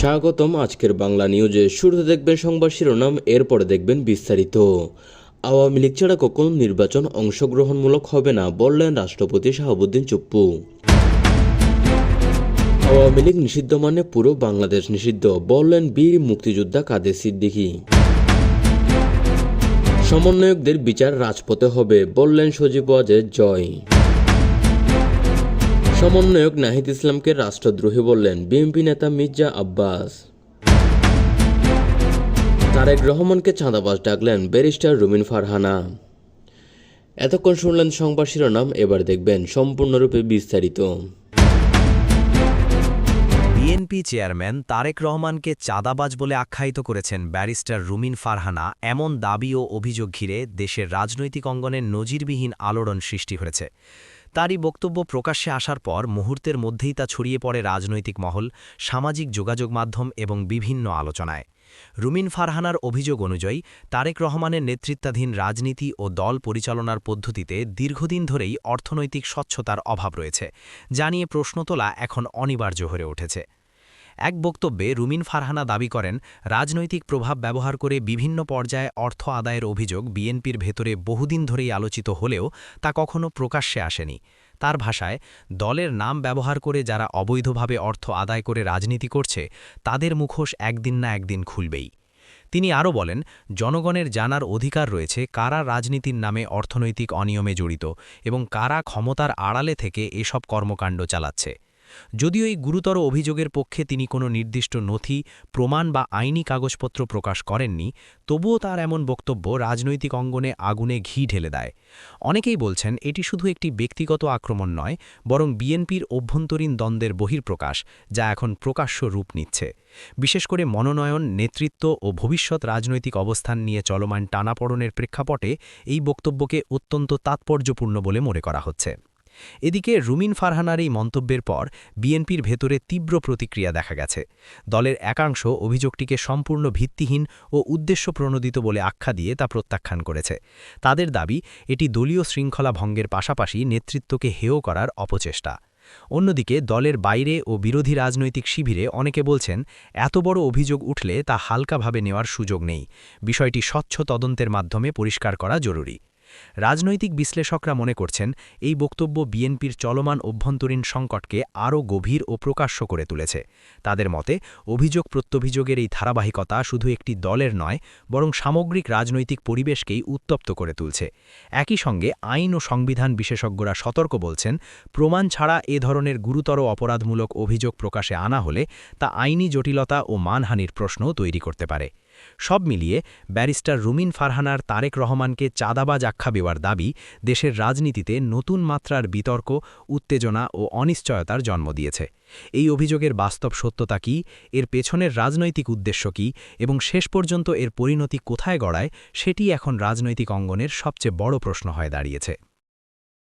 স্বাগতম আজকের বাংলা নিউজে। শুরুতে দেখবেন সংবাদ শিরোনাম, এরপরে দেখবেন বিস্তারিত। আওয়ামী লীগ ছাড়া কখনো নির্বাচন অংশগ্রহণমূলক হবে না, বললেন রাষ্ট্রপতি শাহাবুদ্দিন চুপ্পু। আওয়ামী লীগ নিষিদ্ধ মানে পুরো বাংলাদেশ নিষিদ্ধ, বললেন বীর মুক্তিযোদ্ধা কাদের সিদ্দিকী। সমন্বয়কদের বিচার রাজপথে হবে, বললেন সজীব ওয়াজেদ জয়। সমন্বয়ক নাহিদ ইসলামকে রাষ্ট্রদ্রোহী বললেন বিএনপি নেতা মির্জা আব্বাস। তারেক রহমানকে চাঁদাবাজ ডাকলেন ব্যারিস্টার রুমিন ফারহানা। এতক্ষণ শুনলেন সংবাদ শিরোনাম, এবার দেখবেন সম্পূর্ণরূপে বিস্তারিত। বিএনপি চেয়ারম্যান তারেক রহমানকে চাঁদাবাজ বলে আখ্যায়িত করেছেন ব্যারিস্টার রুমিন ফারহানা। এমন দাবি ও অভিযোগ ঘিরে দেশের রাজনৈতিক অঙ্গনে নজিরবিহীন আলোড়ন সৃষ্টি হয়েছে। তারই বক্তব্য প্রকাশ্যে আসার পর মুহূর্তের মধ্যেই তা ছড়িয়ে পড়ে রাজনৈতিক মহল, সামাজিক যোগাযোগ মাধ্যম এবং বিভিন্ন আলোচনায়। রুমিন ফারহানার অভিযোগ অনুযায়ী, তারেক রহমানের নেতৃত্বাধীন রাজনীতি ও দল পরিচালনার পদ্ধতিতে দীর্ঘদিন ধরেই অর্থনৈতিক স্বচ্ছতার অভাব রয়েছে, যা নিয়ে প্রশ্ন তোলা এখন অনিবার্য হয়ে উঠেছে। এক বক্তব্যে রুমিন ফারহানা দাবি করেন, রাজনৈতিক প্রভাব ব্যবহার করে বিভিন্ন পর্যায়ে অর্থ আদায়ের অভিযোগ বিএনপির ভেতরে বহুদিন ধরেই আলোচিত হলেও তা কখনো প্রকাশ্যে আসেনি। তার ভাষায়, দলের নাম ব্যবহার করে যারা অবৈধভাবে অর্থ আদায় করে রাজনীতি করছে, তাদের মুখোশ একদিন না একদিন খুলবেই। তিনি আরও বলেন, জনগণের জানার অধিকার রয়েছে কারা রাজনীতির নামে অর্থনৈতিক অনিয়মে জড়িত এবং কারা ক্ষমতার আড়ালে থেকে এসব কর্মকাণ্ড চালাচ্ছে। যদিও এই গুরুতর অভিযোগের পক্ষে তিনি কোনো নির্দিষ্ট নথি, প্রমাণ বা আইনি কাগজপত্র প্রকাশ করেননি, তবুও তার এমন বক্তব্য রাজনৈতিক অঙ্গনে আগুনে ঘি ঢেলে দেয়। অনেকেই বলছেন এটি শুধু একটি ব্যক্তিগত আক্রমণ নয়, বরং বিএনপির অভ্যন্তরীণ দ্বন্দ্বের বহির্প্রকাশ যা এখন প্রকাশ্য রূপ নিচ্ছে। বিশেষ করে মনোনয়ন, নেতৃত্ব ও ভবিষ্যৎ রাজনৈতিক অবস্থান নিয়ে চলমান টানাপড়নের প্রেক্ষাপটে এই বক্তব্যকে অত্যন্ত তাৎপর্যপূর্ণ বলে মনে করা হচ্ছে। এদিকে রুমিন ফারহানার এই মন্তব্যের পর বিএনপির ভেতরে তীব্র প্রতিক্রিয়া দেখা গেছে। দলের একাংশ অভিযোগটিকে সম্পূর্ণ ভিত্তিহীন ও উদ্দেশ্য প্রণোদিত বলে আখ্যা দিয়ে তা প্রত্যাখ্যান করেছে। তাদের দাবি, এটি দলীয় শৃঙ্খলা ভঙ্গের পাশাপাশি নেতৃত্বকে হেয় করার অপচেষ্টা। অন্যদিকে, দলের বাইরে ও বিরোধী রাজনৈতিক শিবিরে অনেকে বলছেন, এত বড় অভিযোগ উঠলে তা হালকাভাবে নেওয়ার সুযোগ নেই। বিষয়টি স্বচ্ছ তদন্তের মাধ্যমে পরিষ্কার করা জরুরি। রাজনৈতিক বিশ্লেষকরা মনে করছেন, এই বক্তব্য বিএনপির চলমান অভ্যন্তরীণ সংকটকে আরও গভীর ও প্রকাশ্য করে তুলেছে। তাদের মতে, অভিযোগ প্রত্যভিযোগের এই ধারাবাহিকতা শুধু একটি দলের নয়, বরং সামগ্রিক রাজনৈতিক পরিবেশকেই উত্তপ্ত করে তুলছে। একই সঙ্গে আইন ও সংবিধান বিশেষজ্ঞরা সতর্ক বলছেন, প্রমাণ ছাড়া এ ধরনের গুরুতর অপরাধমূলক অভিযোগ প্রকাশে আনা হলে তা আইনি জটিলতা ও মানহানির প্রশ্নও তৈরি করতে পারে। সব মিলিয়ে ব্যারিস্টার রুমিন ফারহানার তারেক রহমানকে চাঁদাবাজ আখ্যা দেওয়ার দাবি দেশের রাজনীতিতে নতুন মাত্রার বিতর্ক, উত্তেজনা ও অনিশ্চয়তার জন্ম দিয়েছে। এই অভিযোগের বাস্তব সত্যতা কি? এর পেছনের রাজনৈতিক উদ্দেশ্য কি? এবং শেষ পর্যন্ত এর পরিণতি কোথায় গড়ায়? সেটি এখন রাজনৈতিক অঙ্গনের সবচেয়ে বড় প্রশ্ন হয়ে দাঁড়িয়েছে।